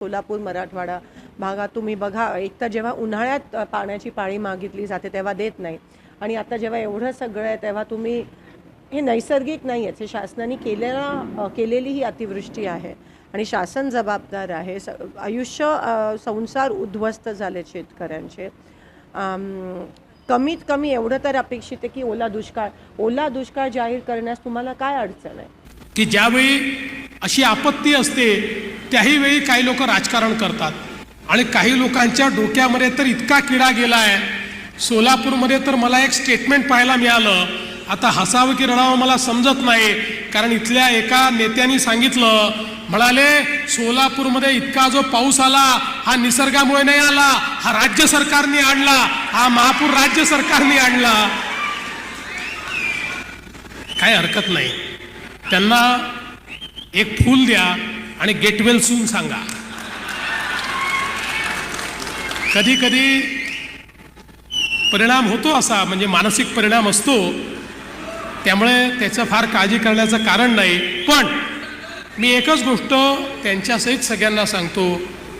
सोलापूर मराठवाडा भागात तुम्ही बघा एक तर जेव्हा उन्हाळ्यात पाण्याची पाळी मागितली जाते तेव्हा देत नाही. आणि आता जेव्हा एवढं सगळं आहे तेव्हा तुम्ही हे नैसर्गिक नाही आहेत हे शासनाने केलेला केलेली ही अतिवृष्टी आहे. आणि शासन जबाबदार आहे. स आयुष्य संसार उद्ध्वस्त झाले शेतकऱ्यांचे. कमीत कमी एवढं तर अपेक्षित आहे की ओला दुष्काळ ओला दुष्काळ जाहीर करण्यास तुम्हाला काय अडचण आहे? की ज्यावेळी अशी आपत्ती असते त्याही वेळी काही लोक राजकारण करतात. आणि काही लोकांच्या डोक्यामध्ये तर इतका किडा गेला आहे सोलापूरमध्ये तर मला एक स्टेटमेंट पाहायला मिळालं. आता हसावं की रडावं मला समजत नाही. कारण इथल्या एका नेत्यांनी सांगितलं म्हणाले सोलापूरमध्ये इतका जो पाऊस आला हा निसर्गामुळे नाही आला. हा राज्य सरकारने आणला. हा महापूर राज्य सरकारने आणला. काय हरकत नाही. त्यांना एक फूल द्या. आणि गेटवेल सून सांगा. कधी कधी परिणाम होतो असा म्हणजे मानसिक परिणाम असतो. त्यामुळे त्याचं फार काळजी करण्याचं कारण नाही. पण मी एकच गोष्ट त्यांच्यासहित सगळ्यांना सांगतो